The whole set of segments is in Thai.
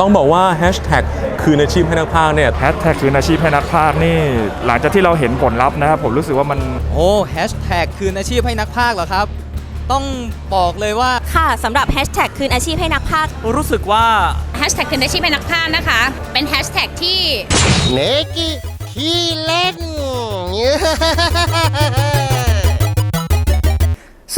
ต้องบอกว่าแฮชแท็กคืนอาชีพให้นักพากย์เนี่ย แฮชแท็กคืนอาชีพให้นักพากย์นี่ หลังจากที่เราเห็นผลลัพธ์นะครับผมรู้สึกว่ามัน โอ้แฮชแท็กคืนอาชีพให้นักพากย์เหรอครับ ต้องบอกเลยว่าค่ะสำหรับแฮชแท็กคืนอาชีพให้นักพากย์รู้สึกว่าแฮชแท็กคืนอาชีพเป็นนักพากย์นะคะ เป็นแฮชแท็กที่เนกิขี้เล่นส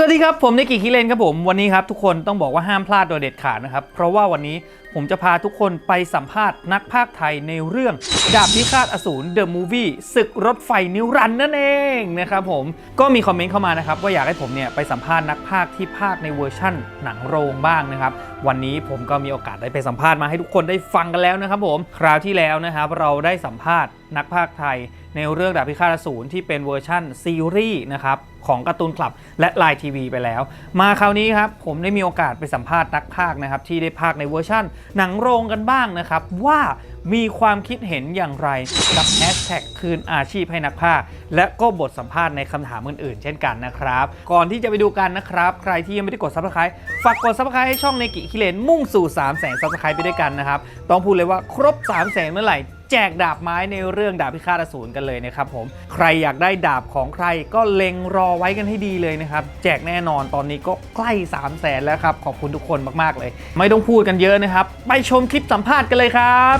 วัสดีครับ ผมนิกกี้คิเลนครับผมวันนี้ครับทุกคนต้องบอกว่าห้ามพลาดโดยเด็ดขาดนะครับ เพราะว่าวันนี้ผมจะพาทุกคนไปสัมภาษณ์นักพากย์ไทยในเรื่องดาบพิฆาตอสูร The Movie ศึกรถไฟนิวรันนั่นเองนะครับผมก็มีคอมเมนต์เข้ามานะครับ ว่าอยากให้ผมเนี่ยไปสัมภาษณ์นักพากย์ที่พากย์ในเวอร์ชั่นหนังโรงบ้างนะครับวันนี้ผมก็มีโอกาสได้ไปสัมภาษณ์มาให้ทุกคนได้ฟังกันแล้วนะครับผมคราวที่แล้วนะครับเราได้สัมภาษณ์นักพากย์ไทยในเรื่องดาบพิฆาตอสูรที่เป็นเวอร์ชั่นซีรีส์นะครับ ของการ์ตูนคลับ และไลน์ทีวีไปแล้ว มาคราวนี้ครับผมได้มีโอกาสไปสัมภาษณ์นักพากนะครับที่ได้พากในเวอร์ชั่นหนังโรงกันบ้างนะครับว่ามีความคิดเห็นอย่างไรกับแฮชแท็กคืนอาชีพให้นักพากย์และก็บทสัมภาษณ์ในคำถามอื่นๆ เช่นกันนะครับ ก่อนที่จะไปดูกันนะครับ ใครที่ยังไม่ได้กด subscribe ฝากกด subscribe ให้ช่องในกิคิเลนมุ่งสู่ 3 0 0 0 0 0 subscribe ไปด้วยกันนะครับ ต้องพูดเลยว่าครบ 3 0 0 0 0 0เมื่อไหร่แจกดาบไม้ในเรื่องดาบพิฆาตอสูรกันเลยนะครับผม ใครอยากได้ดาบของใครก็เล็งรอไว้กันให้ดีเลยนะครับ แจกแน่นอนตอนนี้ก็ใกล้ 3 0 0แสนแล้วครับ ขอบคุณทุกคนมาก ๆ เลย ไม่ต้องพูดกันเยอะนะครับ ไปชมคลิปสัมภาษณ์กันเลยครับ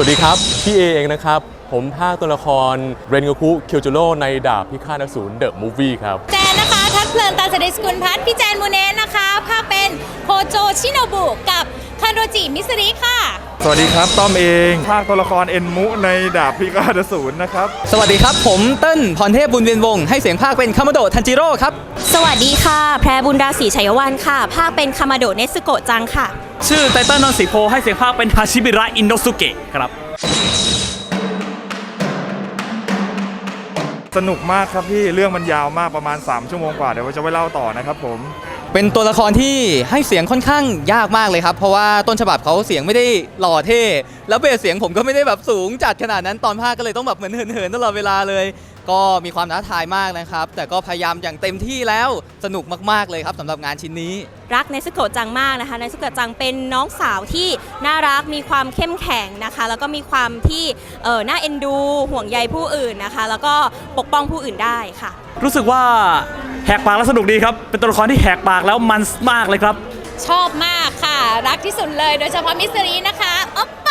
สวัสดีครับ พี่เอเองนะครับ ผมภาคตัวละครเรนโกคุเคียวจูโร่ในดาบพิฆาตอสูรเดอะมูฟวี่ครับ แจนนะคะ ทัดเพลินตาเสด็จสกุลพัฒน์พี่แจนมูเนสนะคะภาคเป็นโคโจชิโนบุกับคาโรจิมิสริค่ะ สวัสดีครับต้อมเองภาคตัวละครเอ็นมุในดาบพิฆาตอสูรนะครับ สวัสดีครับ ผมเติ้ลพรเทพบุญเวียนวงศ์ให้เสียงภาคเป็นคามาโดะทันจิโร่ครับ สวัสดีค่ะ แพรบุญดาศรีชัยวันค่ะ ภาคเป็นคามาโดะเนสึโกะจังค่ะ ชื่อไตเติ้ลนนท์ศรีโพให้เสียงภาคเป็นฮาชิบิระอินโนสุเกะครับสนุกมากครับพี่เรื่องมันยาวมากประมาณ 3 ชั่วโมงกว่าเดี๋ยวจะไปเล่าต่อนะครับผม เป็นตัวละครที่ให้เสียงค่อนข้างยากมากเลยครับ เพราะว่าต้นฉบับเขาเสียงไม่ได้หล่อเท่ แล้วเบสเสียงผมก็ไม่ได้แบบสูงจัดขนาดนั้นตอนภาคก็เลยต้องแบบเหมือนเหินๆตลอดเวลาเลย ก็มีความท้าทายมากนะครับ แต่ก็พยายามอย่างเต็มที่แล้วสนุกมากๆเลยครับสำหรับงานชิ้นนี้ รักเนสึโกะจังมากนะคะเนสึโกะจังเป็นน้องสาวที่น่ารักมีความเข้มแข็งนะคะ แล้วก็มีความที่เออน่าเอ็นดู ห่วงใยผู้อื่นนะคะ แล้วก็ปกป้องผู้อื่นได้ค่ะ รู้สึกว่า แหกปากแล้วสนุกดีครับ เป็นตัวละครที่แหกปากแล้วมันมากเลยครับ ชอบมากค่ะ รักที่สุดเลยโดยเฉพาะมิสรินะคะอ๊อปไป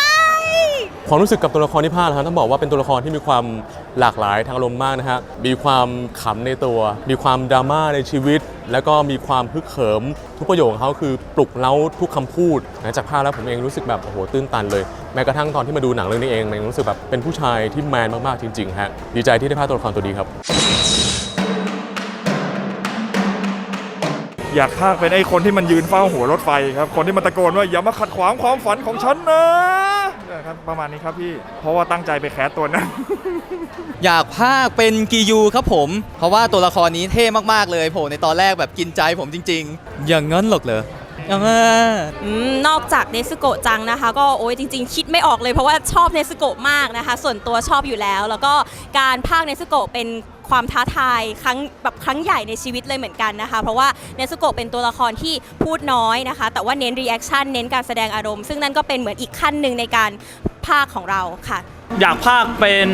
ความรู้สึกกับตัวละครที่พากย์นะครับต้องบอกว่าเป็นตัวละครที่มีความหลากหลายทางอารมณ์มากนะฮะมีความขำในตัว มีความดราม่าในชีวิต แล้วก็มีความฮึกเหิม ทุกประโยคของเขาคือปลุกเร้าทุกคำพูดหลังจากภาคแล้วผมเองรู้สึกแบบโอ้โหตื้นตันเลย แม้กระทั่งตอนที่มาดูหนังเรื่องนี้เองมันรู้สึกแบบเป็นผู้ชายที่แมนมากๆจริงๆฮะดีใจที่ได้ภาคตัวละครตัวนี้ครับ อยากภาคเป็นไอ้คนที่มันยืนเฝ้าหัวรถไฟครับ คนที่มันตะโกนว่าอย่ามาขัดขวางความฝันของฉันนะนะครับประมาณนี้ครับพี่ เพราะว่าตั้งใจไปแคสตัวนั้น อยากภาคเป็นกิยูครับผม เพราะว่าตัวละครนี้เท่มากๆเลยโผล่ในตอนแรกแบบกินใจผมจริง ๆ อย่างนั้นหรอกเหรออ่าอืมนอกจากเนสโกะจังนะคะ ก็โอ้ยจริง ๆ คิดไม่ออกเลยเพราะว่าชอบเนสโกะมากนะคะ ส่วนตัวชอบอยู่แล้ว แล้วก็การพากย์เนสโกะเป็น ความท้าทายครั้งแบบครั้งใหญ่ในชีวิตเลยเหมือนกันนะคะ เพราะว่าเนสโกะเป็นตัวละครที่พูดน้อยนะคะ แต่ว่าเน้นรีแอคชั่นเน้นการแสดงอารมณ์ ซึ่งนั่นก็เป็นเหมือนอีกขั้นหนึ่งในการพากย์ของเราค่ะ อยากภาคเป็น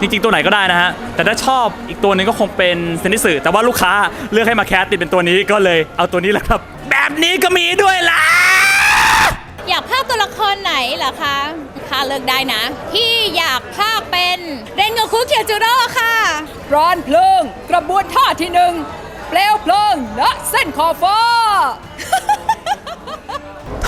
จริงๆ ตัวไหนก็ได้นะฮะ แต่ถ้าชอบอีกตัวนึงก็คงเป็นเซนิสึแต่ว่าลูกค้าเลือกให้มาแคสติดเป็นตัวนี้ก็เลยเอาตัวนี้แหละครับ แบบนี้ก็มีด้วยล่ะ อยากภาคตัวละครไหนเหรอคะค่ะเลือกได้นะ พี่อยากภาคเป็นเรนโกคุเคียวจูโร่ค่ะร้อนเพลิง กระบวนท่าที่หนึ่งเปลวเพลิงและเส้นขอบฟ้า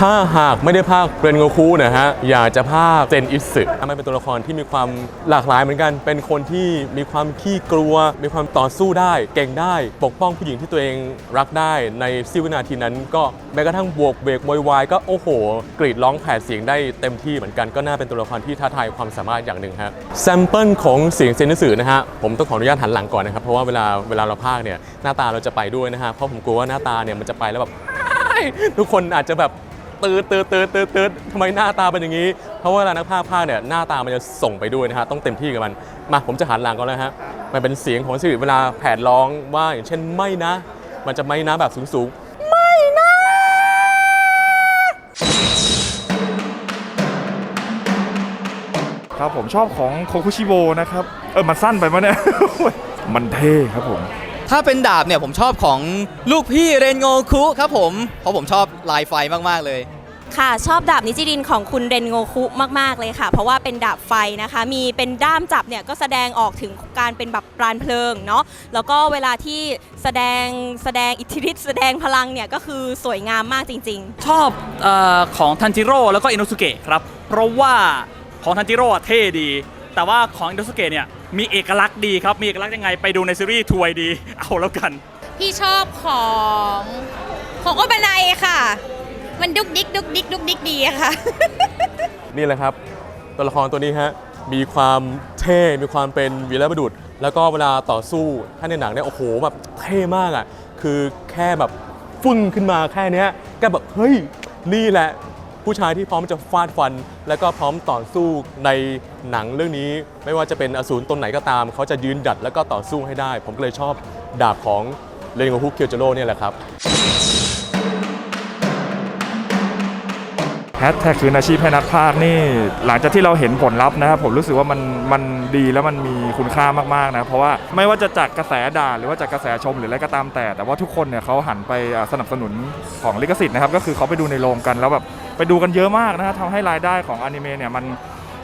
ถ้าหากไม่ได้ภาคเรนโกคุนะฮะอยากจะภาคเซนอิสึมันเป็นตัวละครที่มีความหลากหลายเหมือนกัน เป็นคนที่มีความขี้กลัว มีความต่อสู้ได้ เก่งได้ ปกป้องผู้หญิงที่ตัวเองรักได้ในซิวินาทีนั้น ก็แม้กระทั่งบวกเบรกโวยวายก็โอ้โห กรีดร้องแผดเสียงได้เต็มที่เหมือนกันก็น่าเป็นตัวละครที่ท้าทายความสามารถอย่างหนึ่งฮะแซมเปิลของเสียงเซนอิสึนะฮะผมต้องขออนุญาตหันหลังก่อนนะครับเพราะว่าเวลาเวลาเราภาคเนี่ยหน้าตาเราจะไปด้วยนะฮะเพราะผมกลัวว่าหน้าตาเนี่ยมันจะไปแล้วแบบทุกคนอาจจะแบบ ตืดตืดตืดตืดตืดทำไมหน้าตาเป็นอย่างนี้ เพราะว่าเวลานักพากย์พากย์เนี่ยหน้าตามันจะส่งไปด้วยนะฮะต้องเต็มที่กับมัน มาผมจะหันหลังก่อนแล้วฮะมันเป็นเสียงของสิริเวลาแผดร้องว่าอย่างเช่นไม่นะ มันจะไม่นะแบบสูงๆครับผมชอบของโคคุชิโบนะครับ เออมันสั้นไปมั้ยเนี่ย มันเท่ครับผม ถ้าเป็นดาบเนี่ยผมชอบของลูกพี่เรนโงคุครับผม เพราะผมชอบลายไฟมาก ๆ เลย ค่ะ ชอบดาบนิจิรินของคุณเรนโงคุมาก ๆ เลยค่ะ เพราะว่าเป็นดาบไฟนะคะ มีเป็นด้ามจับเนี่ยก็แสดงออกถึงการเป็นแบบปราณเพลิงเนาะแล้วก็เวลาที่แสดงแสดงอิทธิฤทธิ์แสดงพลังเนี่ยก็คือสวยงามมากจริง ๆ ชอบเออของทันจิโร่แล้วก็อินโนสุเกะครับ เพราะว่าของทันจิโร่อะเท่ดี แต่ว่าของอินโนสุเกะเนี่ยมีเอกลักษณ์ดีครับ มีเอกลักษณ์ยังไงไปดูในซีรีส์ทวยดี เอาแล้วกัน พี่ชอบของของโอเปไนค่ะ มันดุกดิกดุกดิกดุกดิกดีอะค่ะ นี่แหละครับ ตัวละครตัวนี้ฮะมีความเท่ มีความเป็นวีรบุรุษ แล้วก็เวลาต่อสู้ถ้าในหนังเนี่ยโอ้โหแบบเท่มากอะคือแค่แบบฟึ่งขึ้นมาแค่เนี้ยก็แบบเฮ้ยนี่แหละ ผู้ชายที่พร้อมจะฟาดฟัน แล้วก็พร้อมต่อสู้ในหนังเรื่องนี้ ไม่ว่าจะเป็นอสูรตนไหนก็ตาม เขาจะยืนดัดแล้วก็ต่อสู้ให้ได้ ผมก็เลยชอบดาบของเรนโกฮุกเคียวจโร่เนี่ยแหละครับแฮชแท็กคืนอาชีพให้นักพากนี่ หลังจากที่เราเห็นผลลัพธ์นะครับผมรู้สึกว่ามันมันดีแล้วมันมีคุณค่ามากๆนะเพราะว่าไม่ว่าจะจากกระแสด่าหรือว่าจากกระแสชมหรืออะไรก็ตามแต่ แต่ว่าทุกคนเนี่ยเขาหันไปสนับสนุนของลิขสิทธิ์นะครับก็คือเขาไปดูในโรงกันแล้วแบบ ไปดูกันเยอะมากนะฮะทำให้รายได้ของอนิเมะเนี่ยมัน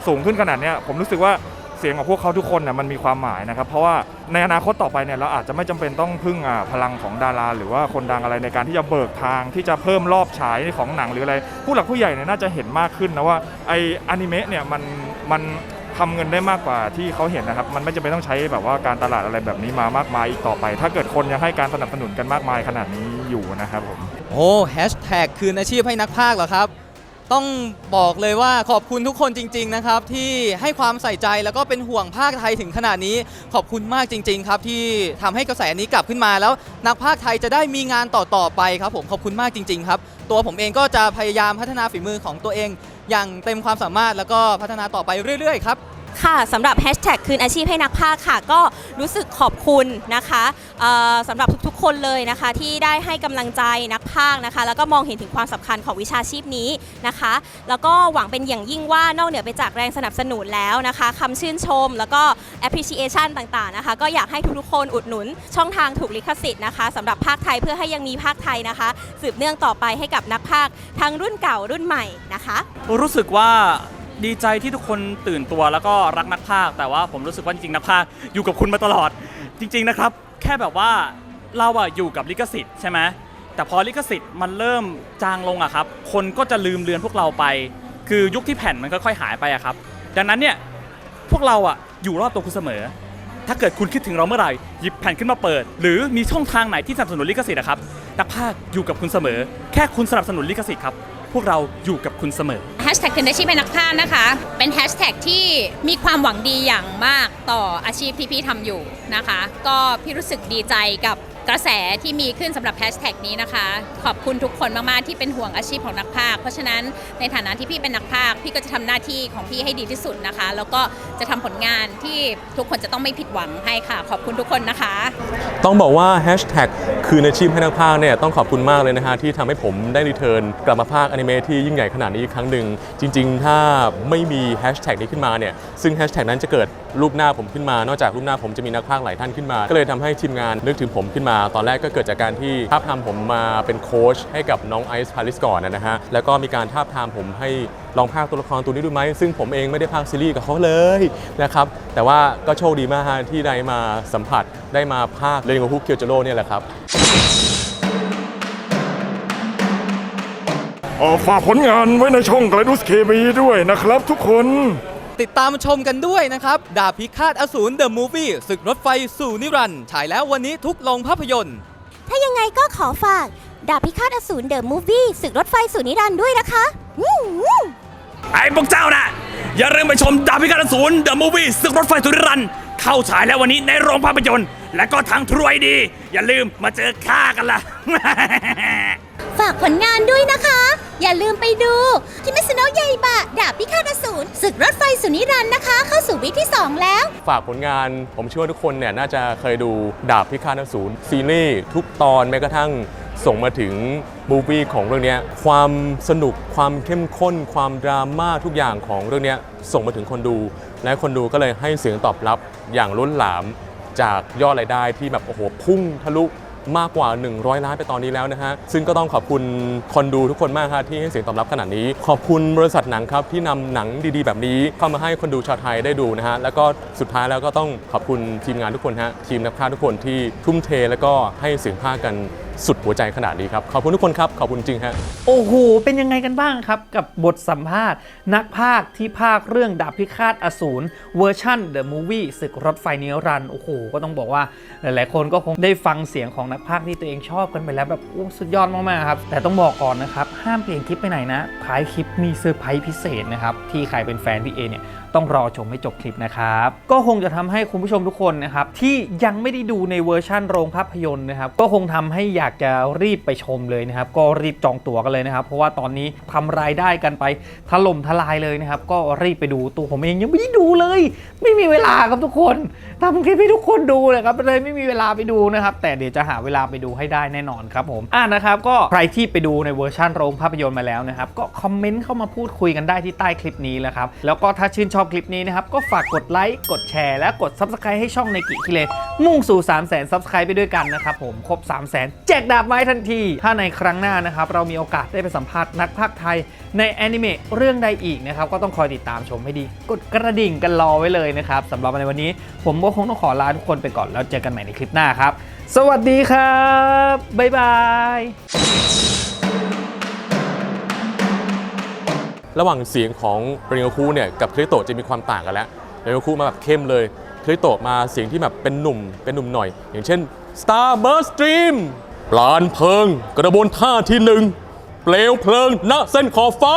สูงขึ้นขนาดเนี้ยผมรู้สึกว่าเสียงของพวกเขาทุกคนเนี่ยมันมีความหมายนะครับ เพราะว่าในอนาคตต่อไปเนี่ยเราอาจจะไม่จำเป็นต้องพึ่งอ่าพลังของดารา หรือว่าคนดังอะไรในการที่จะเบิกทางที่จะเพิ่มรอบฉายของหนังหรืออะไร ผู้หลักผู้ใหญ่เนี่ยน่าจะเห็นมากขึ้นนะว่าไออนิเมะเนี่ยมันมันทำเงินได้มากกว่าที่เขาเห็นนะครับ มันไม่จำเป็นต้องใช้แบบว่าการตลาดอะไรแบบนี้มามากมายอีกต่อไป ถ้าเกิดคนยังให้การสนับสนุนกันมากมายขนาดนี้อยู่นะครับผมโอ้แฮชแท็กคืนอาชีพให้นักพากย์เหรอครับ ต้องบอกเลยว่าขอบคุณทุกคนจริง ๆ นะครับ ที่ให้ความใส่ใจแล้วก็เป็นห่วงภาคไทยถึงขนาดนี้ ขอบคุณมากจริง ๆ ครับ ที่ทำให้กระแสนี้กลับขึ้นมาแล้ว นักภาคไทยจะได้มีงานต่อๆไปครับผมขอบคุณมากจริง ๆ ครับ ตัวผมเองก็จะพยายามพัฒนาฝีมือของตัวเอง อย่างเต็มความสามารถแล้วก็พัฒนาต่อไปเรื่อยๆครับ ค่ะสำหรับแฮชแท็กคืนอาชีพให้นักพากย์ค่ะ ก็รู้สึกขอบคุณนะคะสำหรับทุกๆคนเลยนะคะ ที่ได้ให้กำลังใจนักพากย์นะคะ แล้วก็มองเห็นถึงความสำคัญของวิชาชีพนี้นะคะ แล้วก็หวังเป็นอย่างยิ่งว่านอกเหนือไปจากแรงสนับสนุนแล้วนะคะคำชื่นชม แล้วก็ appreciation ต่างๆนะคะ ก็อยากให้ทุกๆคนอุดหนุนช่องทางถูกลิขสิทธิ์นะคะสำหรับภาคไทยเพื่อให้ยังมีภาคไทยนะคะ สืบเนื่องต่อไปให้กับนักพากย์ทั้งรุ่นเก่ารุ่นใหม่นะคะ รู้สึกว่า ดีใจที่ทุกคนตื่นตัวแล้วก็รักนักพากย์แต่ว่าผมรู้สึกว่าจริงๆนักพากย์อยู่กับคุณมาตลอด จริง ๆนะครับ แค่แบบว่าเราอะอยู่กับลิขสิทธิ์ใช่ไหมแต่พอลิขสิทธิ์มันเริ่มจางลงอะครับ คนก็จะลืมเลือนพวกเราไป คือยุคที่แผ่นมันค่อยๆหายไปอะครับ ดังนั้นเนี่ยพวกเราอะอยู่รอบตัวคุณเสมอ ถ้าเกิดคุณคิดถึงเราเมื่อไหร่หยิบแผ่นขึ้นมาเปิด หรือมีช่องทางไหนที่สนับสนุนลิขสิทธิ์นะครับนักพากย์อยู่กับคุณเสมอ แค่คุณสนับสนุนลิขสิทธิ์ครับ พวกเราอยู่กับคุณเสมอแฮชแท็กคืนอาชีพให้นักพากย์นะคะ เป็นแฮชแท็กที่มีความหวังดีอย่างมากต่ออาชีพที่พี่ทำอยู่นะคะ ก็พี่รู้สึกดีใจกับ กระแสที่มีขึ้นสำหรับแฮชแท็กนี้นะคะ ขอบคุณทุกคนมาก ๆ ที่เป็นห่วงอาชีพของนักพากเพราะฉะนั้นในฐานะที่พี่เป็นนักพากพี่ก็จะทำหน้าที่ของพี่ให้ดีที่สุดนะคะ แล้วก็จะทำผลงานที่ทุกคนจะต้องไม่ผิดหวังให้ค่ะ ขอบคุณทุกคนนะคะ ต้องบอกว่าแฮชแท็กคืนอาชีพให้นักพากเนี่ยต้องขอบคุณมากเลยนะฮะที่ทำให้ผมได้รีเทิร์นกลับมาพากอนิเมะที่ยิ่งใหญ่ขนาดนี้อีกครั้งหนึ่งจริง ๆ ถ้าไม่มีแฮชแท็กนี้ขึ้นมาเนี่ยซึ่งแฮชแท็กนั้นจะเกิดรูปหน้าผมขึ้นมา นอกจากรูปหน้าผมจะมีนักพากหลายท่านขึ้นมา ก็เลยทำให้ทีมงานนึกถึงผมขึ้นมาตอนแรกก็เกิดจากการที่ท้าบทามผมมาเป็นโค้ชให้กับน้องไอซ์พาริสก่อนนะฮะแล้วก็มีการท้าบทามผมให้ลองพากย์ตัวละครตัวนี้ดูไหม ซึ่งผมเองไม่ได้พากย์ซีรีส์กับเขาเลยนะครับ แต่ว่าก็โชคดีมากที่ได้มาสัมผัสได้มาพากย์เรนโกฮุกเคียวจโร่เนี่ยแหละครับเออฝากผลงานไว้ในช่องไกลดุสเคมีด้วยนะครับทุกคน ติดตามชมกันด้วยนะครับ ดาบพิฆาตอสูร The Movie ศึกรถไฟสู่นิรันดร์ฉายแล้ววันนี้ทุกโรงภาพยนตร์ ถ้ายังไงก็ขอฝากดาบพิฆาตอสูรเดอะมูฟวี่ศึกรถไฟสู่นิรันดร์ด้วยนะคะอืมไอ้พวกเจ้านะอย่าลืมไปชมดาบพิฆาตอสูร The Movie ศึกรถไฟสุริรันเข้าฉายแล้ววันนี้ในโรงภาพยนตร์ และก็ทางทรวยดี อย่าลืมมาเจอข้ากันล่ะ ฝากผลงานด้วยนะคะ อย่าลืมไปดูคิมิสโนะยายบะ ดาบพิฆาตอสูรศึกรถไฟสุนิรันดร์นะคะ เข้าสู่วีคที่ 2 แล้ว ฝากผลงานผมเชื่อว่าทุกคนเนี่ยน่าจะเคยดูดาบพิฆาตอสูรซีรีส์ทุกตอนแม้กระทั่งส่งมาถึงมูฟวี่ของเรื่องนี้ความสนุกความเข้มข้น ความดราม่าทุกอย่างของเรื่องนี้ส่งมาถึงคนดู และคนดูก็เลยให้เสียงตอบรับอย่างล้นหลามจากยอดรายได้ที่แบบโอ้โหพุ่งทะลุ มากกว่า 100 ล้านไปตอนนี้แล้วนะฮะ ซึ่งก็ต้องขอบคุณคนดูทุกคนมากครับที่ให้เสียงตอบรับขนาดนี้ ขอบคุณบริษัทหนังครับที่นำหนังดีๆ แบบนี้ เข้ามาให้คนดูชาวไทยได้ดูนะฮะ แล้วก็สุดท้ายแล้วก็ต้องขอบคุณทีมงานทุกคนฮะทีมนักพากย์ทุกคนที่ทุ่มเท แล้วก็ให้เสียงพาคกันสุดหัวใจขนาดนี้ครับ ขอบคุณทุกคนครับ ขอบคุณจริงฮะโอ้โห เป็นยังไงกันบ้างครับ กับบทสัมภาษณ์ นักภาคที่ภาคเรื่องดาบพิฆาตอสูรเวอร์ชั่น The Movie ศึกรถไฟนิรันดร์โอ้โห ก็ต้องบอกว่าหลายๆ คนก็คงได้ฟังเสียงของนักภาคที่ตัวเองชอบกันไปแล้วแบบโอ้สุดยอดมากๆครับแต่ต้องบอกก่อนนะครับห้ามเปลี่ยนคลิปไปไหนนะท้ายคลิปมีเซอร์ไพรส์พิเศษนะครับที่ใครเป็นแฟนพี่เอเนี่ยต้องรอชมให้จบคลิปนะครับก็คงจะทำให้คุณผู้ชมทุกคนนะครับที่ยังไม่ได้ดูในเวอร์ชั่นโรงภาพยนตร์นะครับก็คงทำให้อยากจะรีบไปชมเลยนะครับ ก็รีบจองตั๋วกันเลยนะครับ เพราะว่าตอนนี้ทำรายได้กันไปถล่มทลายเลยนะครับ ก็รีบไปดูตัวผมเองยังไม่ได้ดูเลย ไม่มีเวลาครับทุกคนทำคลิปให้ทุกคนดูเลยครับเลยไม่มีเวลาไปดูนะครับ แต่เดี๋ยวจะหาเวลาไปดูให้ได้แน่นอนครับผมอ่านะครับ ก็ใครที่ไปดูในเวอร์ชั่นโรงภาพยนตร์มาแล้วนะครับ ก็คอมเมนต์เข้ามาพูดคุยกันได้ที่ใต้คลิปนี้แหละครับแล้วก็ถ้าชื่นชอบคลิปนี้นะครับก็ฝากกดไลค์กดแชร์และกด Subscribe ให้ช่องในกิคิเลมุ่งสู่3 0 0 0 0 0 Subscribe ไปด้วยกันนะครับผมครบ3 0 0 0 0 0แจกดาบไม้ทันที ถ้าในครั้งหน้านะครับ เรามีโอกาสได้ไปสัมภาษณ์นักพากย์ไทยในแอนิเมะเรื่องใดอีกนะครับ ก็ต้องคอยติดตามชมให้ดี กดกระดิ่งกันรอไว้เลยนะครับสำหรับในวันนี้ ผมก็คงต้องขอลาทุกคนไปก่อนแล้วเจอกันใหม่ในคลิปหน้าครับ สวัสดีครับ บ๊ายบาย ระหว่างเสียงของเรนโกคูเนี่ยกับคริโตะจะมีความต่างกันแล้วเรนโกคูมาแบบเข้มเลยคริโตะมาเสียงที่แบบเป็นหนุ่มเป็นหนุ่มหน่อย อย่างเช่น Starburst Stream ลานเพลิงกระบวนท่าที่หนึ่งเปลวเพลิงณเส้นขอบฟ้า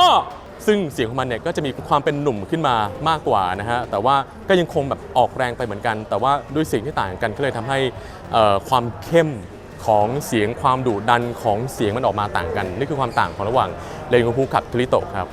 ซึ่งเสียงของมันเนี่ยก็จะมีความเป็นหนุ่มขึ้นมามากกว่านะฮะแต่ว่าก็ยังคงแบบออกแรงไปเหมือนกัน แต่ว่าด้วยเสียงที่ต่างกันก็เลยทำให้ความเข้มของเสียงความดุดันของเสียงมันออกมาต่างกัน นี่คือความต่างของระหว่างเลนโกคูกับคริโตครับ